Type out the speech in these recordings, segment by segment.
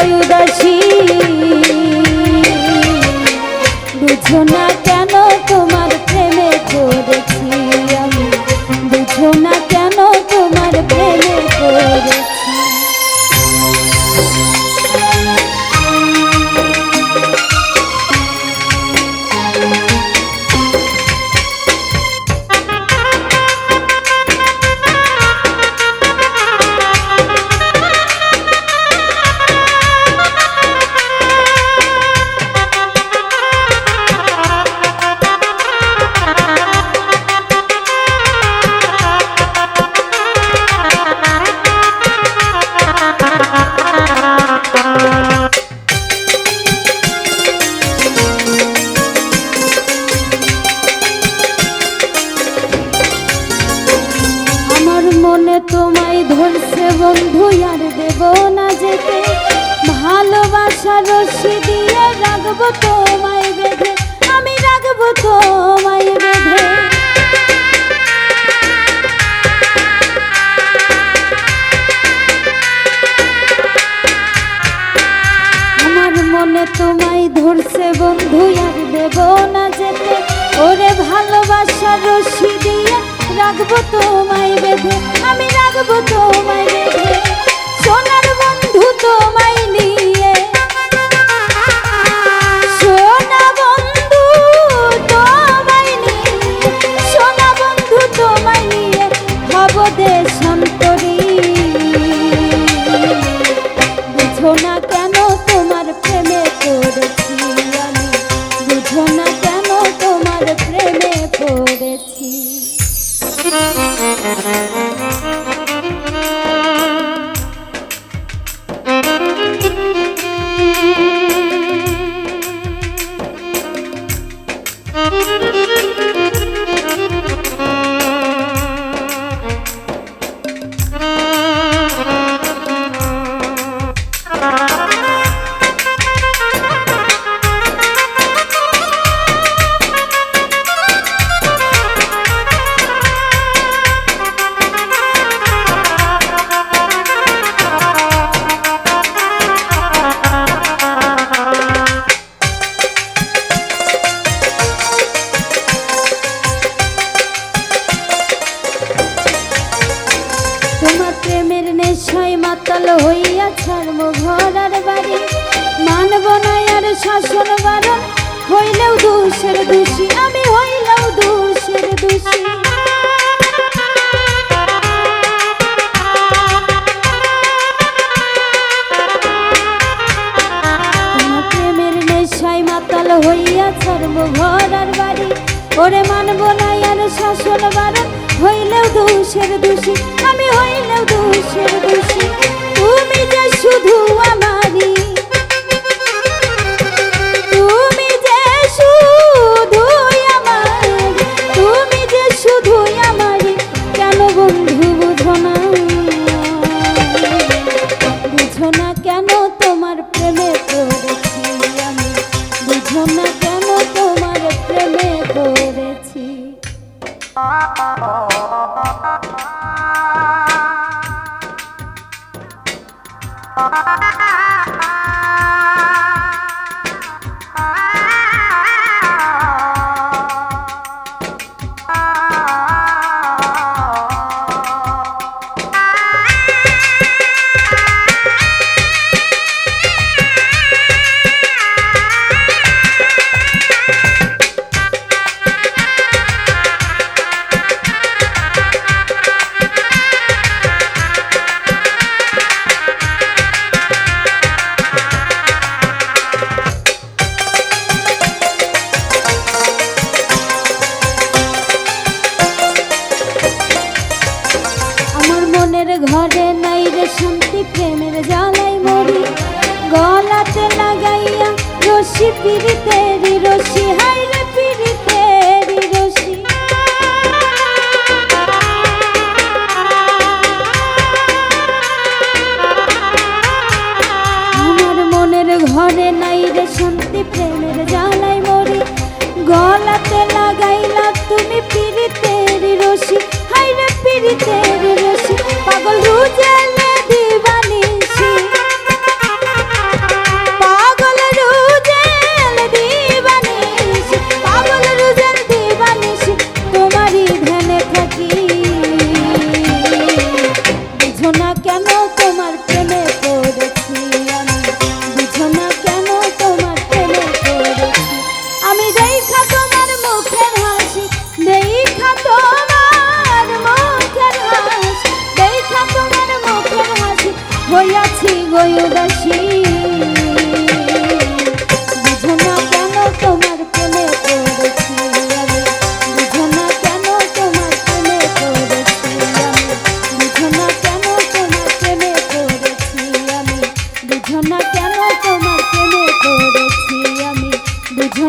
ত্রয়োদশী বুঝো না বন্ধু, আর দেব না যেতে। ভালোবাসার রশি দিয়ে রাখব তোমায় বেঁধে। আমি রাখব তোমায় বেঁধে। বুঝো নেশায় মাতাল হইয়া ছাড়বো ঘর আর বাড়ি। মানব না আর শাসন বারণ হইলেও দোষের দোষী। আমি হইলেও দোষের দোষী। মাতাল হইয়া ছাড়বো ঘর আর বাড়ি। ওরে মানব না আর শাসন বারণ হইলেও দোষের দোষী, আমি হইলেও দোষের দোষী। তুমি যে শুধু আমারই, তুমি যে বন্ধু বুঝো না Ha ha ha ha! রে শান্তি প্রেমের জ্বালাই মরি গলাতে লাগাইয়া রশি পিড়িতেরি রশি হাই রে পিড়িতেরি রশি। আমার মনের ঘরে নাই রে শান্তি, প্রেমের জ্বালাই মরি গলাতে লাগাইলা তুমি পিড়িতেরি রশি হাই রে পিড়িতেরি রশি। পাগল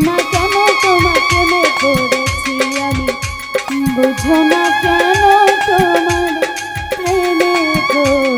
না কেন তোমাকে মে করেছি আমি? বুঝো না কেন তোমার প্রেমে করেছি